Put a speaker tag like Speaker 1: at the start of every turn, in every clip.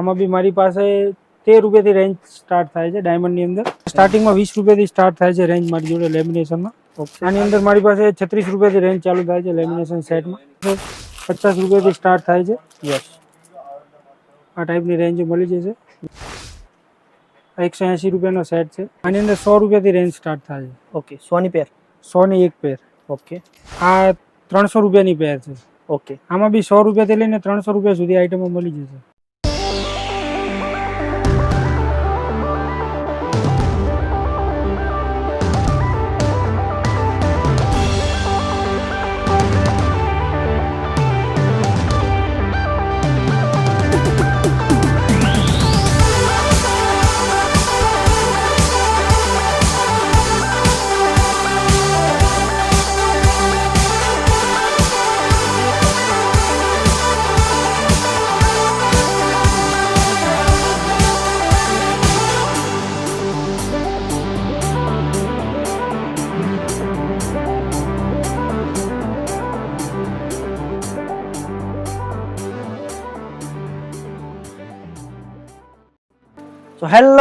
Speaker 1: આમાં બી મારી પાસે તેર રૂપિયાથી રેન્જ સ્ટાર્ટ થાય છે ડાયમંડની અંદર. સ્ટાર્ટિંગમાં વીસ રૂપિયાથી સ્ટાર્ટ થાય છે રેન્જ મારી જોડે લેમિનેશનમાં આની અંદર મારી પાસે છત્રીસ રૂપિયાથી રેન્જ ચાલુ થાય છે લેમિનેશન સેટમાં પચાસ રૂપિયાથી સ્ટાર્ટ થાય છે.
Speaker 2: યસ
Speaker 1: આ ટાઈપની રેન્જ મળી જશે. એકસો એંશી રૂપિયાનો સેટ છે. આની અંદર સો રૂપિયાથી રેન્જ સ્ટાર્ટ થાય છે.
Speaker 2: ઓકે સોની પેર
Speaker 1: સોની એક પેર
Speaker 2: ઓકે
Speaker 1: આ ત્રણસો રૂપિયાની પેર છે.
Speaker 2: ઓકે
Speaker 1: આમાં બી સો રૂપિયાથી લઈને ત્રણસો રૂપિયા સુધી આઈટમો મળી જશે.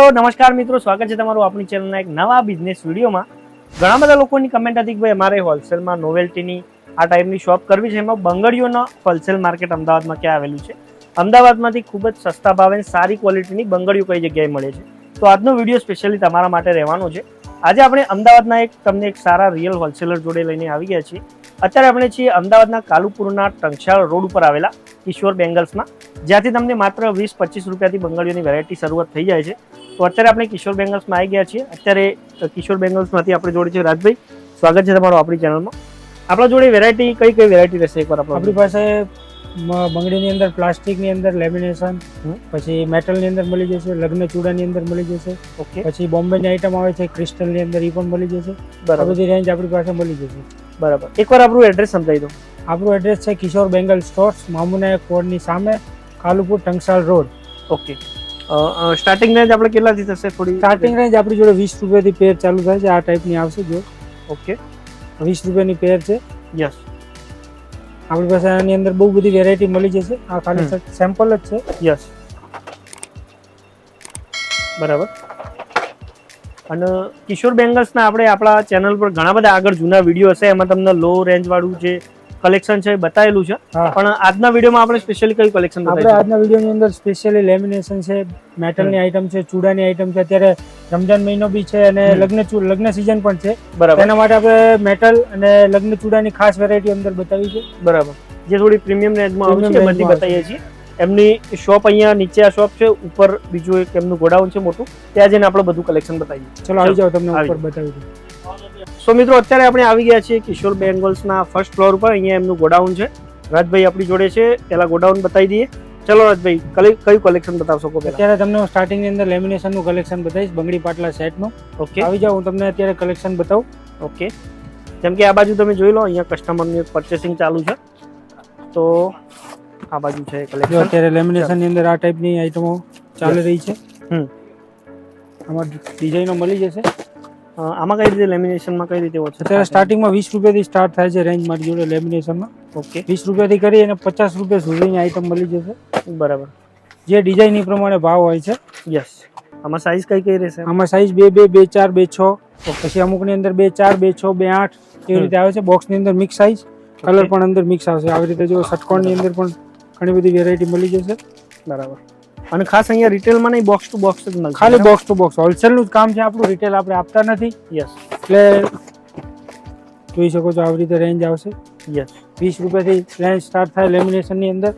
Speaker 2: હેલો નમસ્કાર મિત્રો, સ્વાગત છે તમારું આપણી ચેનલના એક નવા બિઝનેસ વિડીયોમાં ઘણા બધા લોકોની કમેન્ટ હતી કે ભાઈ, અમારે હોલસેલમાં નોવેલ્ટીની આ ટાઈપની શોપ કરવી છે. એમાં બંગડીઓનો હોલસેલ માર્કેટ અમદાવાદમાં ક્યાં આવેલું છે? અમદાવાદમાંથી ખૂબ જ સસ્તા ભાવે સારી ક્વોલિટીની બંગડીઓ કઈ જગ્યાએ મળે છે? તો આજનો વીડિયો સ્પેશિયલી તમારા માટે રહેવાનો છે. આજે આપણે અમદાવાદના એક તમને એક સારા રિયલ હોલસેલર જોડે લઈને આવી ગયા છીએ. અત્યારે આપણે છીએ અમદાવાદના કાલુપુરના ટંકશાળ રોડ ઉપર આવેલા કિશોર બેંગલ્સમાં. જ્યાંથી તમને માત્ર વીસ પચીસ રૂપિયાથી બંગડીઓની વેરાયટી શરૂઆત થઈ જાય છે. તો અત્યારે આપણે કિશોર બેંગલ્સમાં આવી ગયા છીએ. અત્યારે કિશોર બેંગલ્સમાંથી આપણે જોડે છે રાજભાઈ. સ્વાગત છે તમારું આપણી ચેનલમાં. આપણા જોડે વેરાયટી કઈ કઈ વેરાયટી રહેશે એકવાર આપણે?
Speaker 1: આપણી પાસે બંગડીની અંદર પ્લાસ્ટિકની અંદર લેમિનેશન પછી મેટલની અંદર મળી જશે લગ્ન ચૂડાની અંદર મળી જશે.
Speaker 2: ઓકે.
Speaker 1: પછી બોમ્બેની આઈટમ આવે છે ક્રિસ્ટલની અંદર એ પણ મળી જશે.
Speaker 2: બરાબર.
Speaker 1: બધી રેન્જ આપણી પાસે મળી જશે.
Speaker 2: બરાબર. એકવાર આપણું એડ્રેસ સમજાવી દો.
Speaker 1: આપણું એડ્રેસ છે કિશોર બેંગલ સ્ટોર્સ મામુનાયક કોડની સામે Kalupur Tanksal road.
Speaker 2: Okay. Starting range આપણે કેટલાથી થશે થોડી?
Speaker 1: સ્ટાર્ટિંગ રેન્જ આપણી જોડે વીસ રૂપિયાથી પેર ચાલુ થાય છે આ ટાઈપની આવશે જો.
Speaker 2: ઓકે.
Speaker 1: વીસ રૂપિયાની પેર છે.
Speaker 2: યસ
Speaker 1: આપણી પાસે આની અંદર બહુ બધી વેરાયટી મળી જશે. આ ખાલી. સેમ્પલ જ છે.
Speaker 2: યસ બરાબર. અને કિશોર બેંગલ્સના આપણે આપણા ચેનલ પર ઘણા બધા આગળ જૂના વીડિયો હશે. એમાં તમને લો રેન્જ વાળું જે કલેક્શન છે બતાવેલું છે. પણ આજના વિડીયોમાં આપણે સ્પેશિયલી કયું કલેક્શન
Speaker 1: આપણે આજના વિડીયોની અંદર સ્પેશિયલી લેમિનેશન છે મેટલની આઇટમ છે ચૂડાની આઇટમ છે. અત્યારે રમજાન મહિનો બી છે અને લગ્ન લગ્ન સિઝન પણ છે.
Speaker 2: બરાબર.
Speaker 1: એના માટે આપણે મેટલ અને લગ્ન ચૂડાની ખાસ વેરાયટી અંદર બતાવી છે
Speaker 2: બરાબર. જે થોડી પ્રીમિયમ રેન્જમાં આવે છે બધી બતાવીએ છીએ. એમની શોપ અહીંયા નીચે આ શોપ છે ઉપર બીજું એક એમનું ગોડાઉન છે મોટું. ત્યાં જઈને આપણે બધું કલેક્શન બતાવીએ.
Speaker 1: ચલો આવી જાઓ તમને ઉપર બતાવી દઉં.
Speaker 2: સો મિત્રો અત્યારે આપણે આવી ગયા છીએ કિશોર બેંગલ્સના ફર્સ્ટ ફ્લોર પર અહીંયા એમનું ગોડાઉન છે. રાજભાઈ આપણી જોડે છે. પહેલાં ગોડાઉન બતાવી દઈએ. ચલો રાજભાઈ કયું કલેક્શન બતાવશો કો પહેલા?
Speaker 1: અત્યારે તમને સ્ટાર્ટિંગની અંદર લેમિનેશનનું કલેક્શન બતાવીશ બંગડી પાટલા સેટનું
Speaker 2: ઓકે
Speaker 1: આવી જાઓ હું તમને અત્યારે કલેક્શન બતાવું.
Speaker 2: ઓકે જેમ કે આ બાજુ તમે જોઈ લો અહીંયા કસ્ટમરનું પરચેસિંગ ચાલુ છે. તો આ બાજુ છે કલેક્શન
Speaker 1: અત્યારે લેમિનેશનની અંદર આ ટાઈપની આઈટમો ચાલી રહી છે.
Speaker 2: હમ.
Speaker 1: આમાં ડિઝાઇનો મળી જશે.
Speaker 2: આમાં કઈ રીતે લેમિનેશનમાં કઈ રીતે હોય
Speaker 1: અત્યારે સ્ટાર્ટિંગમાં વીસ રૂપિયાથી સ્ટાર્ટ થાય છે રેન્જ મારી જોડે લેમિનેશનમાં
Speaker 2: ઓકે
Speaker 1: વીસ રૂપિયાથી કરી અને પચાસ રૂપિયા સુધીની આઈટમ મળી જશે.
Speaker 2: બરાબર.
Speaker 1: જે ડિઝાઇન એ પ્રમાણે ભાવ હોય છે.
Speaker 2: યસ આમાં સાઈઝ કઈ કઈ રહેશે?
Speaker 1: આમાં સાઈઝ બે બે બે ચાર બે છ. પછી અમુકની અંદર બે ચાર બે છ બે આઠ. એવી રીતે આવે છે. બોક્સની અંદર મિક્સ સાઈઝ કલર પણ અંદર મિક્સ આવશે. આવી રીતે જો ષટકોણની અંદર પણ ઘણી બધી વેરાયટી મળી જશે.
Speaker 2: બરાબર. અને ખાસ અહીંયા રિટેલમાં નહીં બોક્સ ટુ બોક્સ જ મળશે.
Speaker 1: ખાલી બોક્સ ટુ બોક્સ હોલસેલનું જ કામ છે આપણું રિટેલ આપણે આપતા નથી.
Speaker 2: યસ
Speaker 1: એટલે જોઈ શકો છો આવી રીતે રેન્જ આવશે.
Speaker 2: યસ
Speaker 1: વીસ રૂપિયાથી રેન્જ સ્ટાર્ટ થાય લેમિનેશનની અંદર.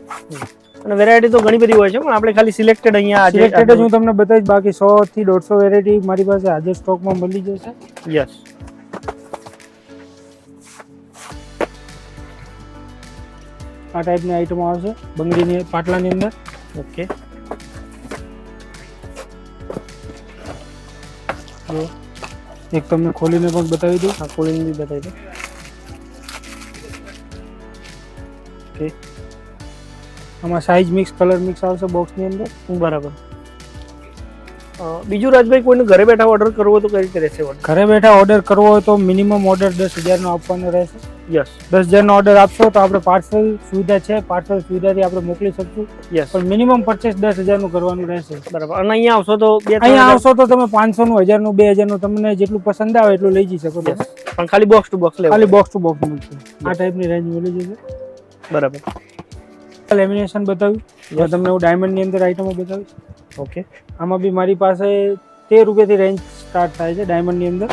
Speaker 2: અને વેરાયટી તો ઘણી બધી હોય છે પણ આપણે ખાલી સિલેક્ટેડ અહીંયા
Speaker 1: સિલેક્ટેડ જ હું તમને બતાવીશ બાકી સો થી દોઢસો વેરાયટી મારી પાસે આજે સ્ટોકમાં મળી જશે.
Speaker 2: યસ
Speaker 1: આ ટાઈપની આઈટમો આવશે બંગડીની પાટલાની અંદર.
Speaker 2: ઓકે
Speaker 1: જો એક તમને ખોલીને પણ બતાવી દઉં.
Speaker 2: આ ખોલીને બી બતાવી દો ઓકે
Speaker 1: આમાં સાઈઝ મિક્સ કલર મિક્સ આવશે બોક્સની અંદર.
Speaker 2: બરાબર. બીજું રાજભાઈ કોઈને ઘરે બેઠા ઓર્ડર કરવો હોય તો કઈ રીતે રહેશે
Speaker 1: ઘરે બેઠા ઓર્ડર કરવો હોય તો મિનિમમ ઓર્ડર દસ હજારનો આપવાનો રહેશે.
Speaker 2: યસ
Speaker 1: દસ હજારનો ઓર્ડર આપશો તો આપણે પાર્સલ સુવિધા છે. પાર્સલ સુવિધાથી આપણે મોકલી શકશું.
Speaker 2: યસ
Speaker 1: પણ મિનિમમ પરચેસ દસ હજારનું કરવાનું રહેશે.
Speaker 2: બરાબર. અને અહીંયા આવશો તો
Speaker 1: અહીંયા આવશો તો તમે પાંચસોનું હજારનું બે હજારનું તમને જેટલું પસંદ આવે એટલું લઈ જઈ શકો
Speaker 2: Yes. પણ ખાલી બોક્સ ટુ બોક્સ લેવું.
Speaker 1: ખાલી બોક્સ ટુ બોક્સ મળશે. આ ટાઈપની રેન્જ મળી જશે.
Speaker 2: બરાબર.
Speaker 1: લેમિનેશન બતાવ્યું. તમને હું ડાયમંડની અંદર આઈટમો બતાવીશ.
Speaker 2: ઓકે
Speaker 1: આમાં બી મારી પાસે તેર રૂપિયાથી રેન્જ સ્ટાર્ટ થાય છે ડાયમંડની અંદર.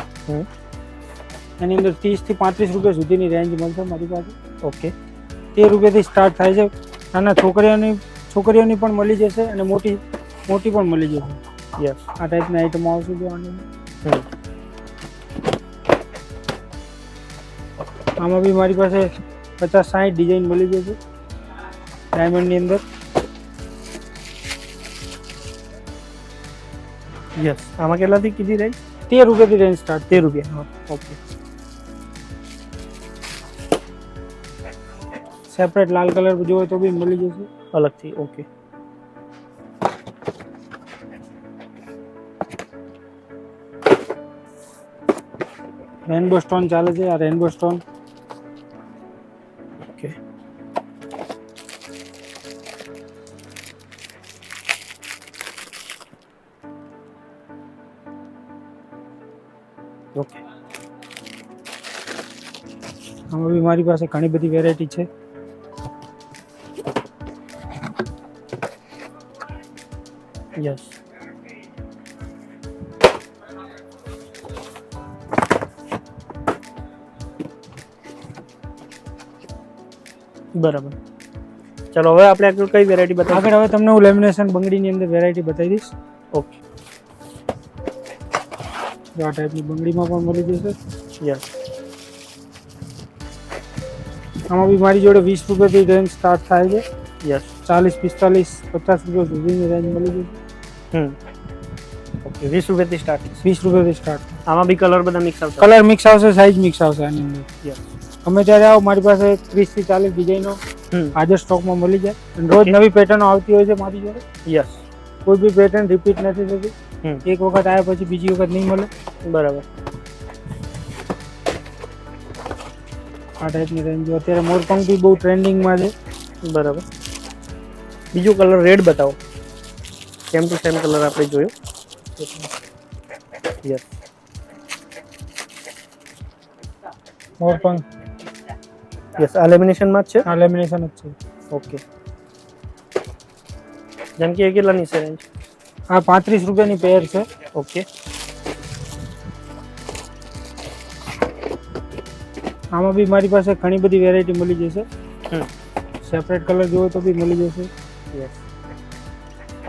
Speaker 1: એની અંદર ત્રીસથી પાંત્રીસ રૂપિયા સુધીની રેન્જ મળશે મારી પાસે.
Speaker 2: ઓકે
Speaker 1: તેર રૂપિયાથી સ્ટાર્ટ થાય છે. નાના છોકરીઓની છોકરીઓની પણ મળી જશે અને મોટી મોટી પણ મળી જશે.
Speaker 2: યસ
Speaker 1: આ ટાઈપની આઈટમો આવશે જોવાની આમાં બી મારી પાસે પચાસ સાઠ ડિઝાઇન મળી જશે. ડાયમંડની અંદર.
Speaker 2: યસ આમાં કેટલાથી કીધી રેન્જ
Speaker 1: તેર રૂપિયાથી રેન્જ સ્ટાર્ટ
Speaker 2: તેર રૂપિયા. ઓકે
Speaker 1: સેપરેટ લાલ કલર જોવો તો બી મળી જશે.
Speaker 2: અલગથી ઓકે
Speaker 1: રેનબો સ્ટોન ચાલે છે આ રેનબો સ્ટોન
Speaker 2: ઓકે ઓકે
Speaker 1: આમાં બી મારી પાસે ઘણી બધી વેરાયટી છે.
Speaker 2: યસ બરાબર. ચલો હવે આપણે આગળ કઈ વેરાયટી બતાવો
Speaker 1: આગળ હવે તમને હું લેમિનેશન બંગડીની અંદર વેરાયટી બતાવી દઈશ.
Speaker 2: ઓકે
Speaker 1: આ ટાઈપની બંગડીમાં પણ મળી જશે.
Speaker 2: યસ
Speaker 1: આમાં બી મારી જોડે વીસ રૂપિયાથી રેન્જ સ્ટાર્ટ થાય છે.
Speaker 2: યસ
Speaker 1: ચાલીસ પિસ્તાલીસ પચાસ રૂપિયા સુધીની રેન્જ મળી જશે.
Speaker 2: ઓકે વીસ રૂપિયાથી સ્ટાર્ટ
Speaker 1: વીસ રૂપિયાથી સ્ટાર્ટ
Speaker 2: આમાં બી કલર બધા મિક્સ આવશે?
Speaker 1: કલર મિક્સ આવશે સાઇઝ મિક્સ આવશે આની અંદર.
Speaker 2: યસ
Speaker 1: તમે ત્યારે આવો મારી પાસે ત્રીસથી ચાલીસ ડિઝાઇનો હાજર સ્ટોકમાં મળી જાય. અને રોજ નવી પેટર્નો આવતી હોય છે મારી જોડે.
Speaker 2: યસ
Speaker 1: કોઈ બી પેટર્ન રિપીટ નથી થતી. એક વખત આવ્યા પછી બીજી વખત નહીં મળે.
Speaker 2: બરાબર.
Speaker 1: આ ટાઈપની રેન્જ અત્યારે મોરપંખ બી બહુ ટ્રેન્ડિંગમાં છે.
Speaker 2: બરાબર. બીજો કલર રેડ બતાવો. સેમ ટુ સેમ કલર આપણે જોયો? યસ
Speaker 1: મોરપંખ
Speaker 2: યસ આ લેમિનેશનમાં જ છે?
Speaker 1: આ લેમિનેશન જ છે.
Speaker 2: ઓકે જેમ કે કેટલાની છે રેન્જ
Speaker 1: આ પાંત્રીસ રૂપિયાની પેર છે.
Speaker 2: ઓકે
Speaker 1: આમાં બી મારી પાસે ઘણી બધી વેરાયટી મળી જશે. સેપરેટ કલર જોવો તો બી મળી જશે.
Speaker 2: યસ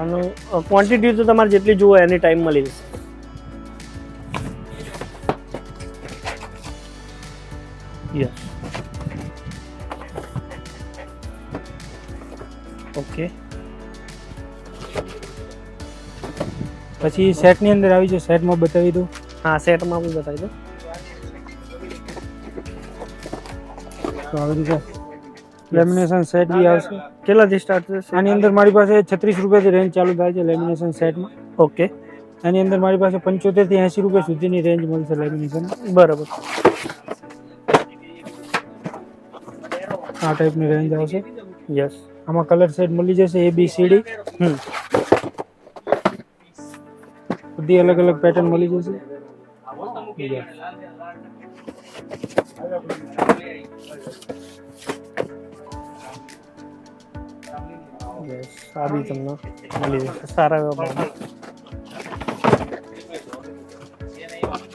Speaker 2: આનું ક્વોન્ટિટી તો તમારે જેટલી જુઓ એની ટાઈમ મળી જશે. યસ ઓકે
Speaker 1: પછી સેટની અંદર આવી છે સેટમાં બતાવી દઉં.
Speaker 2: હા સેટમાં બી બતાવી દો
Speaker 1: તો આવી રીતે લેમિનેશન સેટ બી આવશે.
Speaker 2: કેટલાથી સ્ટાર્ટ થશે?
Speaker 1: આની અંદર મારી પાસે છત્રીસ રૂપિયાથી રેન્જ ચાલુ થાય છે લેમિનેશન સેટમાં
Speaker 2: ઓકે
Speaker 1: એની અંદર મારી પાસે પંચોતેરથી એંસી રૂપિયા સુધીની રેન્જ મળશે લેમિનેશન
Speaker 2: બરાબર.
Speaker 1: આ ટાઈપની રેન્જ આવશે.
Speaker 2: યસ
Speaker 1: આમાં કલર સેટ મળી જશે એ બી સીડી
Speaker 2: હમ.
Speaker 1: બધી અલગ અલગ પેટર્ન મળી જશે.
Speaker 2: યસ આ બી તમને મળી જશે. સારા એવા.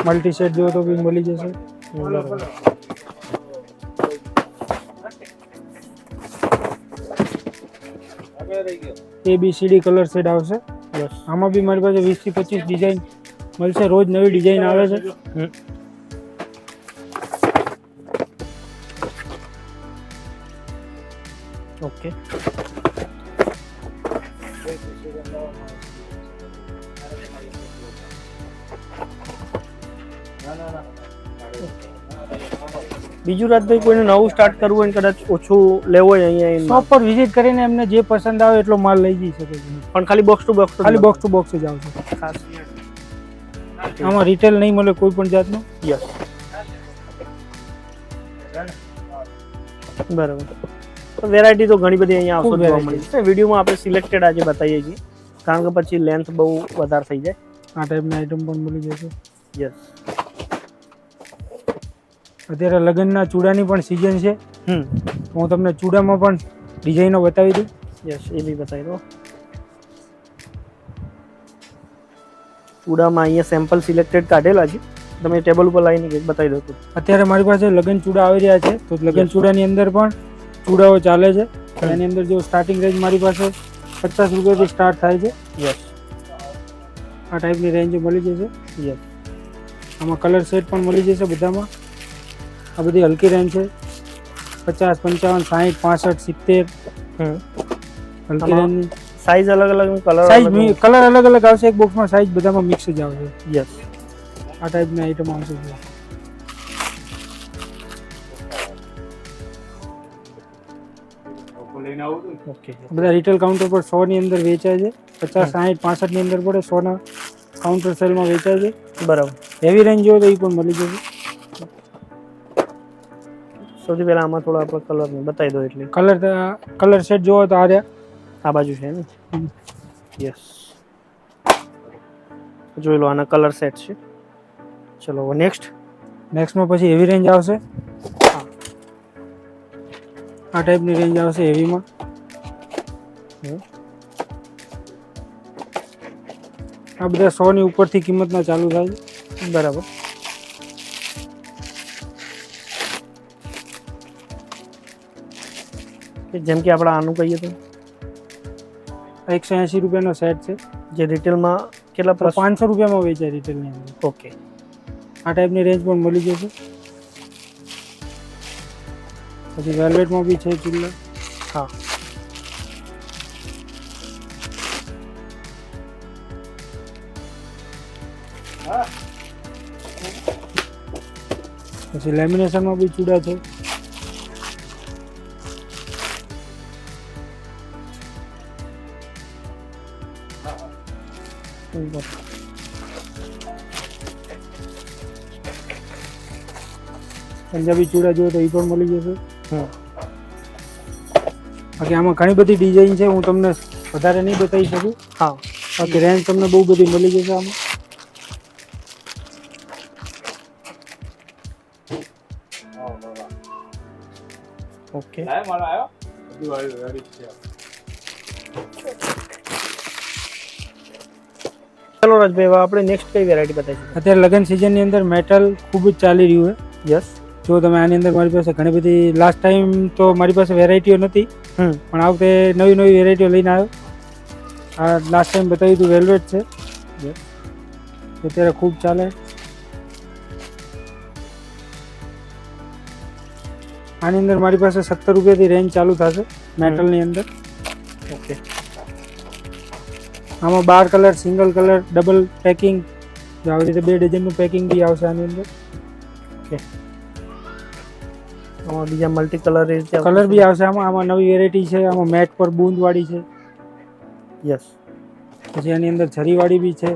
Speaker 1: મલ્ટી સેટ જોવો તો બી મળી જશે. એ બી સીડી કલર સેટ આવશે. આમાં બી મારી પાસે વીસથી પચીસ ડિઝાઇન મળશે. રોજ નવી ડિઝાઇન આવે છે.
Speaker 2: ઓકે બીજું રાજભાઈ કોઈને નવું સ્ટાર્ટ કરવું હોય કદાચ ઓછું લેવું હોય અહીંયા
Speaker 1: શોપ પર વિઝિટ કરીને એમને જે પસંદ આવે એટલો માલ લઈ જઈ શકે છે.
Speaker 2: પણ ખાલી બોક્સ ટુ બોક્સ
Speaker 1: ખાલી બોક્સ ટુ બોક્સ જ આવશે. આમાં રિટેલ નહીં મળે કોઈ પણ જાતનું?
Speaker 2: યસ બરાબર. તો વેરાયટી તો ઘણી બધી અહીંયા આવશે જોવા મળી છે. વિડીયોમાં આપણે સિલેક્ટેડ આજે બતાવીએ છીએ. કારણ કે પછી લેન્થ બહુ વધારે થઈ જાય.
Speaker 1: આ ટાઈપની આઈટમ પણ મળી જશે.
Speaker 2: યસ
Speaker 1: અત્યારે લગ્નના ચૂડાની પણ સિઝન છે.
Speaker 2: હમ.
Speaker 1: હું તમને ચૂડામાં પણ ડિઝાઇનો બતાવી દઉં.
Speaker 2: યસ એ બી બતાવી દો. ચૂડામાં અહીંયા સેમ્પલ સિલેક્ટેડ કાઢેલા છે. તમે ટેબલ ઉપર લાવીને બતાવી દો
Speaker 1: અત્યારે મારી પાસે લગ્ન ચૂડા આવી રહ્યા છે. તો લગ્ન ચૂડાની અંદર પણ ચૂડાઓ ચાલે છે. એની અંદર જો સ્ટાર્ટિંગ રેન્જ મારી પાસે પચાસ રૂપિયાથી સ્ટાર્ટ થાય છે.
Speaker 2: યસ
Speaker 1: આ ટાઈપની રેન્જ મળી જશે.
Speaker 2: યસ
Speaker 1: આમાં કલર સેટ પણ મળી જશે બધામાં. આ બધી હલકી રેન્જ છે. પચાસ પંચાવન સાહીઠ પાસઠ સિત્તેર.
Speaker 2: હમ.
Speaker 1: હલકી રેન્જની
Speaker 2: સાઈઝ અલગ અલગ કલર
Speaker 1: સાઈઝ કલર અલગ અલગ આવશે એક બોક્સમાં સાઈઝ બધામાં મિક્સ જ આવશે.
Speaker 2: યસ
Speaker 1: આ ટાઈપની આઈટમ આવશે
Speaker 2: ઓકે
Speaker 1: બધા રિટેલ કાઉન્ટર પર સો ની અંદર વેચાય છે. પચાસ સાહીઠ પાસઠની અંદર પડે સોના કાઉન્ટર સેલમાં વેચાય છે.
Speaker 2: બરાબર.
Speaker 1: હેવી રેન્જ જોવો તો એ પણ મળી જશે.
Speaker 2: સૌથી પહેલા આમાં થોડા આપણે કલર બતાવી દો એટલે.
Speaker 1: કલર કલર સેટ જોવો તો આ રહ્યા
Speaker 2: આ બાજુ છે ને?
Speaker 1: હમ.
Speaker 2: યસ જોઈ લો આના કલર સેટ છે. ચલો નેક્સ્ટ
Speaker 1: નેક્સ્ટમાં પછી હેવી રેન્જ આવશે. આ ટાઈપની રેન્જ આવશે હેવીમાં આ બધા સો ની ઉપરથી કિંમતના ચાલુ થાય છે.
Speaker 2: બરાબર. જેમ કે આપણે આનું કહીએ તો?
Speaker 1: એકસો એંશી રૂપિયાનો સેટ છે.
Speaker 2: જે રિટેલમાં કેટલા
Speaker 1: પાંચસો રૂપિયામાં વેચાય રિટેલની અંદર.
Speaker 2: ઓકે.
Speaker 1: આ ટાઈપની રેન્જ પણ મળી જશે. પછી વેલ્વેટમાં બી છે ચિલ્લર
Speaker 2: હા.
Speaker 1: પછી લેમિનેશનમાં બી ચૂડા છે. પંજાબી ચૂડા જોઈએ તો એ પણ મળી જશે.
Speaker 2: હમ
Speaker 1: બાકી આમાં ઘણી બધી ડિઝાઇન છે હું તમને વધારે નહીં બતાવી શકું.
Speaker 2: હા.
Speaker 1: બાકી રેન્જ તમને બહુ બધી મળી જશે આમાં.
Speaker 2: ઓકે. ચલો રાજભાઈ આપણે નેક્સ્ટ કઈ વેરાયટી બતાવીશું?
Speaker 1: અત્યારે લગ્ન સિઝનની અંદર મેટલ ખૂબ જ ચાલી રહ્યું છે.
Speaker 2: યસ
Speaker 1: જો તમે આની અંદર મારી પાસે ઘણી બધી લાસ્ટ ટાઈમ તો મારી પાસે વેરાયટીઓ નથી પણ આ વખતે નવી નવી વેરાયટીઓ લઈને આવ્યો. આ લાસ્ટ ટાઈમ બતાવ્યું હતું વેલ્વેટ છે. અત્યારે ખૂબ ચાલે. આની અંદર મારી પાસે સત્તર રૂપિયાથી રેન્જ ચાલુ થશે મેટલની અંદર.
Speaker 2: ઓકે.
Speaker 1: આમાં બાર colour single colour double packing આવી રીતે બે ડઝનનું પેકિંગ બી આવશે આની અંદર.
Speaker 2: આમાં બીજા મલ્ટી કલર રીતે
Speaker 1: કલર બી આવશે. આમાં આમાં નવી વેરાયટી છે. આમાં મેટ પર બૂંદવાળી છે.
Speaker 2: યસ
Speaker 1: પછી એની અંદર છરીવાળી બી છે.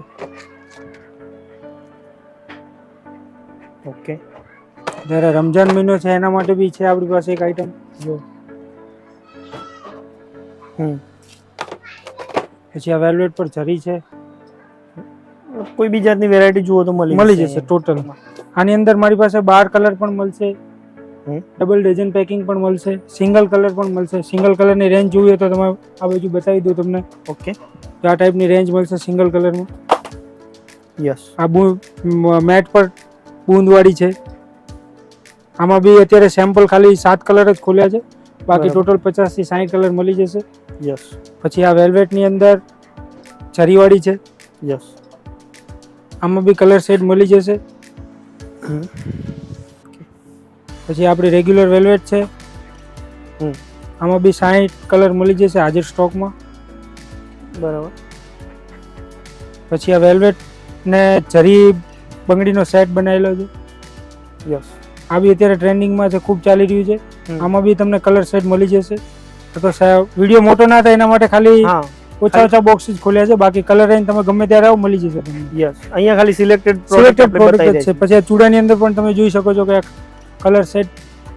Speaker 2: ઓકે
Speaker 1: જ્યારે રમજાન મહિનો છે એના માટે બી છે આપણી પાસે એક આઈટમ જો.
Speaker 2: હમ.
Speaker 1: પછી આ વેલ્વેટ પર છરી છે.
Speaker 2: કોઈ બી જાતની વેરાયટી જુઓ તો મળી
Speaker 1: મળી જશે ટોટલ આની અંદર મારી પાસે બાર કલર પણ મળશે. ડબલ ડઝન પેકિંગ પણ મળશે. સિંગલ કલર પણ મળશે. સિંગલ કલરની રેન્જ જોઈએ તો તમે આ બાજુ બતાવી દઉં તમને.
Speaker 2: ઓકે
Speaker 1: તો આ ટાઈપની રેન્જ મળશે સિંગલ કલરમાં
Speaker 2: યસ
Speaker 1: આ બૂ મેટ પર બૂંદવાળી છે. આમાં બી અત્યારે સેમ્પલ ખાલી સાત કલર જ ખોલ્યા છે. બાકી ટોટલ પચાસથી સાઠ કલર મળી જશે.
Speaker 2: યસ
Speaker 1: પછી આ વેલ્વેટની અંદર છરીવાળી છે.
Speaker 2: યસ
Speaker 1: આમાં બી કલર શેડ મળી જશે. પછી આપણી રેગ્યુલર વેલ્વેટ છે. આમાં બી સાઠ કલર મળી જશે હાજર સ્ટોકમાં
Speaker 2: બરાબર.
Speaker 1: પછી આ વેલ્વેટ ને જરી બંગડીનો સેટ બનાવેલો છે.
Speaker 2: યસ
Speaker 1: આ બી અત્યારે ટ્રેન્ડિંગમાં છે ખૂબ ચાલી રહ્યું છે. આમાં બી તમને કલર સેટ મળી જશે. તો વીડિયો મોટો ના થાય એના માટે ખાલી ઓછા ઓછા બોક્સીસ ખોલ્યા છે બાકી કલર રેન્જ તમે ગમે ત્યારે આવો મળી જશે
Speaker 2: યસ અહીંયા ખાલી સિલેક્ટેડ
Speaker 1: સિલેક્ટેડ પ્રોડક્ટ છે. પછી આ ચૂડાની અંદર પણ તમે જોઈ શકો છો કે કલર સેટ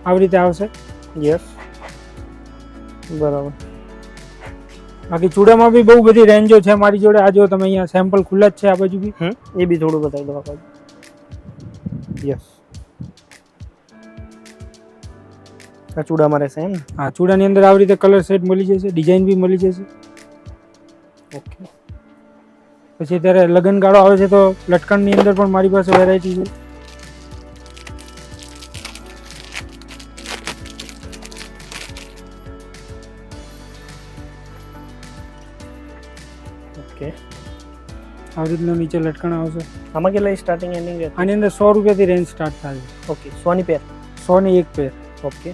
Speaker 1: આવી રીતે આવશે.
Speaker 2: યસ બરાબર.
Speaker 1: બાકી ચૂડામાં બી બહુ બધી રેન્જો છે મારી જોડે. આ જો તમે અહીંયા સેમ્પલ ખુલ્લા જ છે આ બાજુ બી.
Speaker 2: એ બી થોડું બતાવી દો આપણે યસ આ ચૂડામાં રહેશે એમ
Speaker 1: હા ચૂડાની અંદર આવી રીતે કલર સેટ મળી જશે ડિઝાઇન બી મળી જશે.
Speaker 2: ઓકે.
Speaker 1: પછી ત્યારે લગ્ન ગાળો આવે છે તો લટકણની અંદર પણ મારી પાસે વેરાયટી છે. આવી રીતના નીચે લટકણ આવશે.
Speaker 2: આમાં કેટલા સ્ટાર્ટિંગ એન્ડિંગ
Speaker 1: આની અંદર સો રૂપિયાથી રેન્જ સ્ટાર્ટ થાય
Speaker 2: ઓકે સોની પેર
Speaker 1: સોની એક પેર
Speaker 2: ઓકે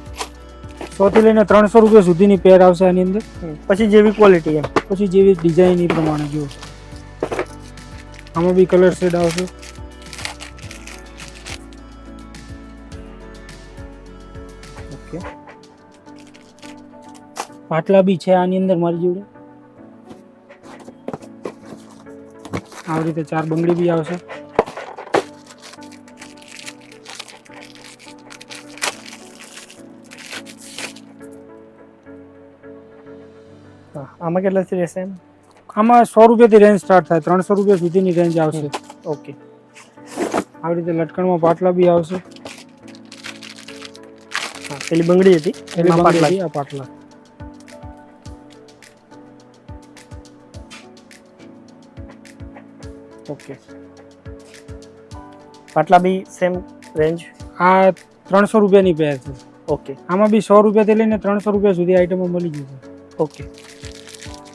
Speaker 1: સોથી લઈને ત્રણસો રૂપિયા સુધીની પેર આવશે આની અંદર.
Speaker 2: પછી જેવી ક્વોલિટી એમ?
Speaker 1: પછી જેવી ડિઝાઇન એ પ્રમાણે જુઓ. આમાં બી કલર શેડ આવશે.
Speaker 2: ઓકે
Speaker 1: પાટલા બી છે આની અંદર મારી જોડે. આવી રીતે ચાર બંગડી બી આવશે.
Speaker 2: હા આમાં કેટલાથી રહેશે એમ?
Speaker 1: આમાં સો રૂપિયાથી રેન્જ સ્ટાર્ટ થાય ત્રણસો રૂપિયા સુધીની રેન્જ આવશે.
Speaker 2: ઓકે.
Speaker 1: આવી રીતે લટકણમાં પાટલા બી આવશે.
Speaker 2: હા પેલી બંગડી હતી એમાં પાટલા.
Speaker 1: પાટલા.
Speaker 2: ઓકે પાટલા બી સેમ રેન્જ
Speaker 1: આ ત્રણસો રૂપિયાની પેર છે.
Speaker 2: ઓકે.
Speaker 1: આમાં બી સો રૂપિયાથી લઈને ત્રણસો રૂપિયા સુધી આઈટમો મળી જશે.
Speaker 2: ઓકે.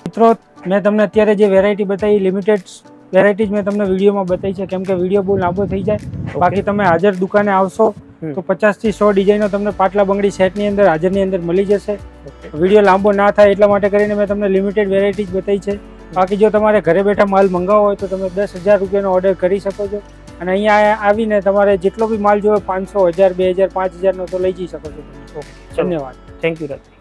Speaker 1: મિત્રો મેં તમને અત્યારે જે વેરાયટી બતાવી લિમિટેડ વેરાયટી જ મેં તમને વિડીયોમાં બતાવી છે. કેમ કે વીડિયો બહુ લાંબો થઈ જાય. બાકી તમે હાજર દુકાને આવશો. તો પચાસથી સો ડિઝાઇનો તમને પાટલા બંગડી સેટની અંદર હાજરની અંદર મળી જશે. વીડિયો લાંબો ના થાય એટલા માટે કરીને મેં તમને લિમિટેડ વેરાયટી જ બતાવી છે. બાકી જો તમારે ઘરે બેઠા માલ મંગાવો હોય તો તમે દસ હજાર રૂપિયાનો ઓર્ડર કરી શકો છો. અને અહીંયા આવીને તમારે જેટલો બી માલ જોવે પાંચસો હજાર બે હજાર પાંચ હજારનો તો લઈ જઈ શકો છો. ધન્યવાદ.
Speaker 2: Thank you Raj